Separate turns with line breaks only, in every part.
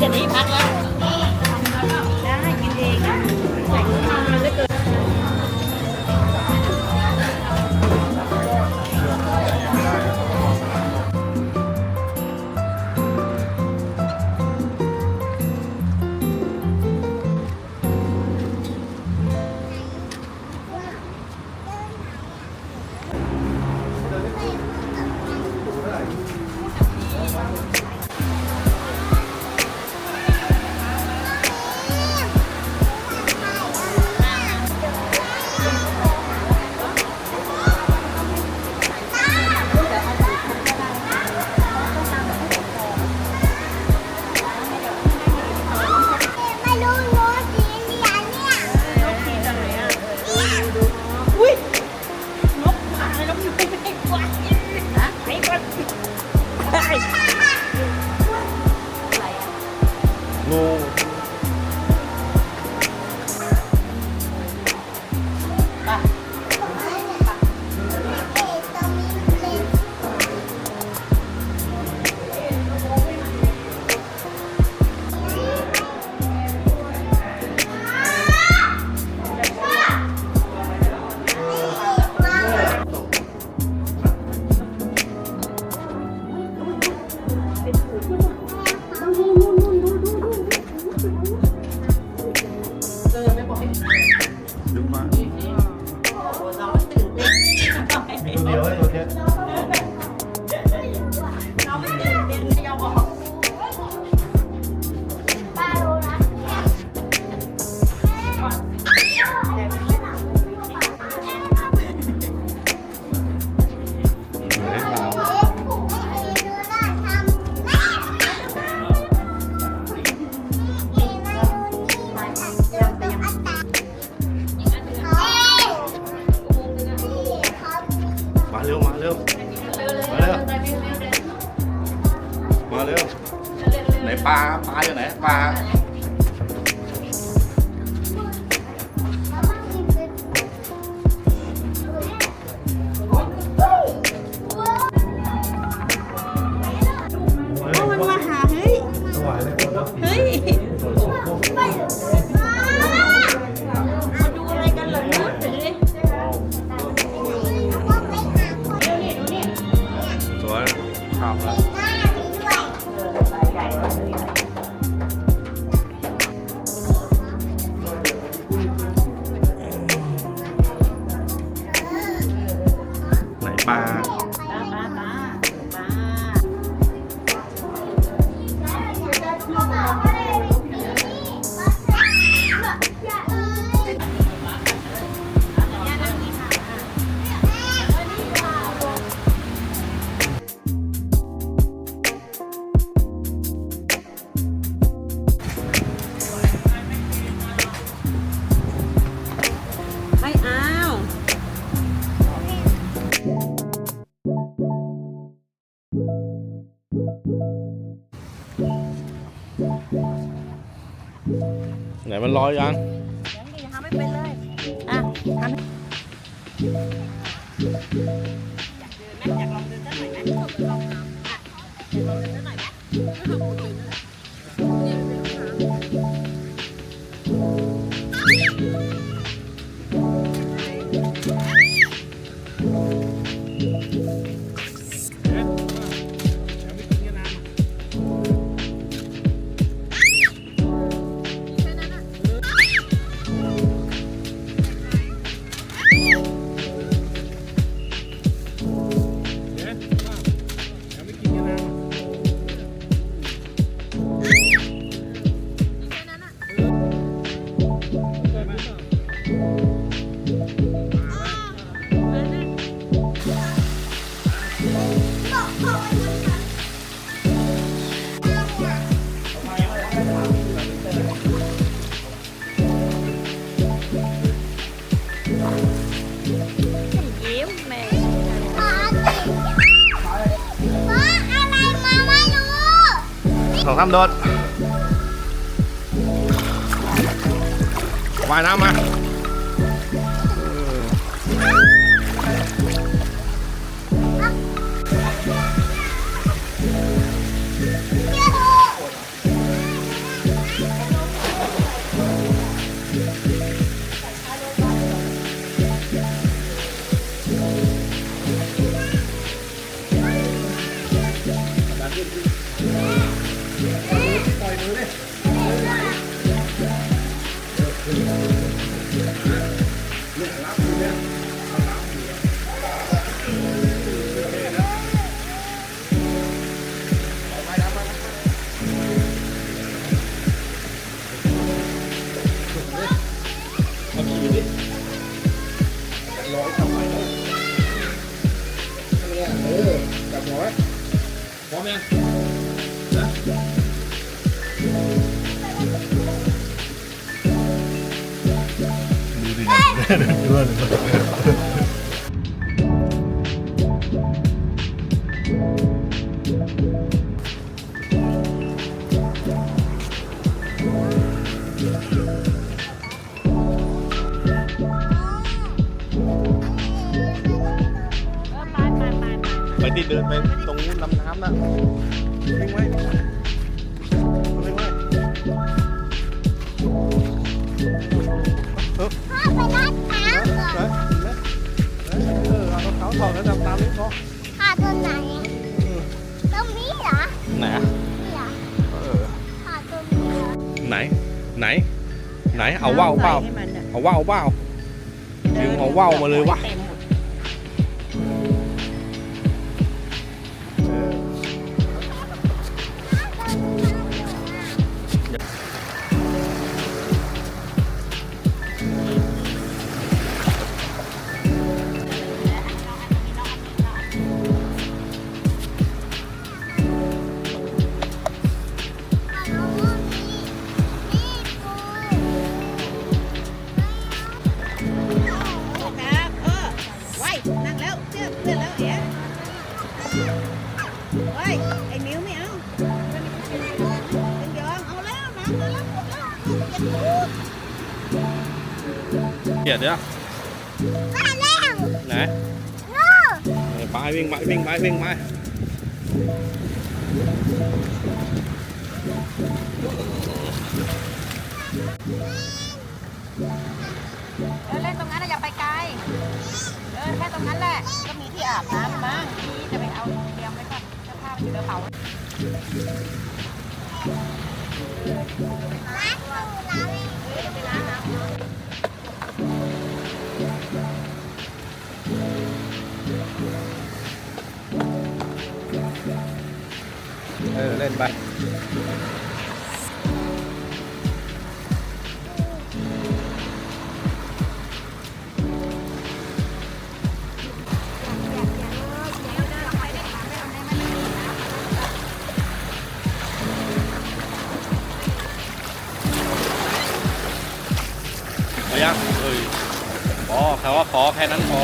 这ะ
一盘子はい No. Do mine. ไหนปลา
ปลาอยู่ไหนปลา 唉
ไหนมันลอยยัง
ยังดีทำไม่เป็นเลย อะทำอยากลองเดินสักหน่อยไหม สอ
งสามโดดว่ายน้ำมา 를 좋아하는 거 phải đi đường bên tùng năm năm đó. อาเขาถอดแล้วดำตามนี้เขาไหนอะเออไหน ไหน ไหนเอาว่าวเปล่าเอาว่าวเปล่าดึงเอาว่าวมาเลยวะ
ต็ม เกี
ยดเนี่ยไหนเออไปวิ่งไปวิ่งไปวิ่งไป
เออเล่นตรงนั้นนะอย่าไปไกลเออแค่ตรงนั้นแหละ ก็มีที่อาบน้ำมั้งที่จะไปเอาเตรียมไว้ก่อนเสื้อผ้ามันอยู่ในกระเป๋า
เล่นไปเอายังเอ้ยพอแค่ว่าพอแค่นั้นพอ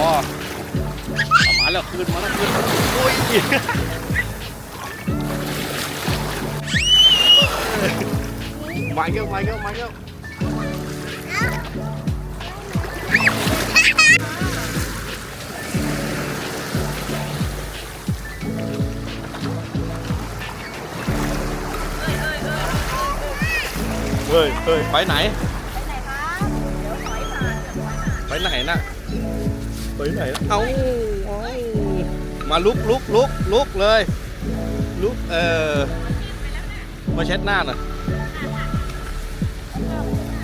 มาแล้วคืนมาแล้วคืนโอ้ย ไปไหนน่ะ ไปไหนน่ะเอาเอามาลุกลุกลุกลุกเลย ลุกเออ มาเช็ดหน้าหน่อย Yeah.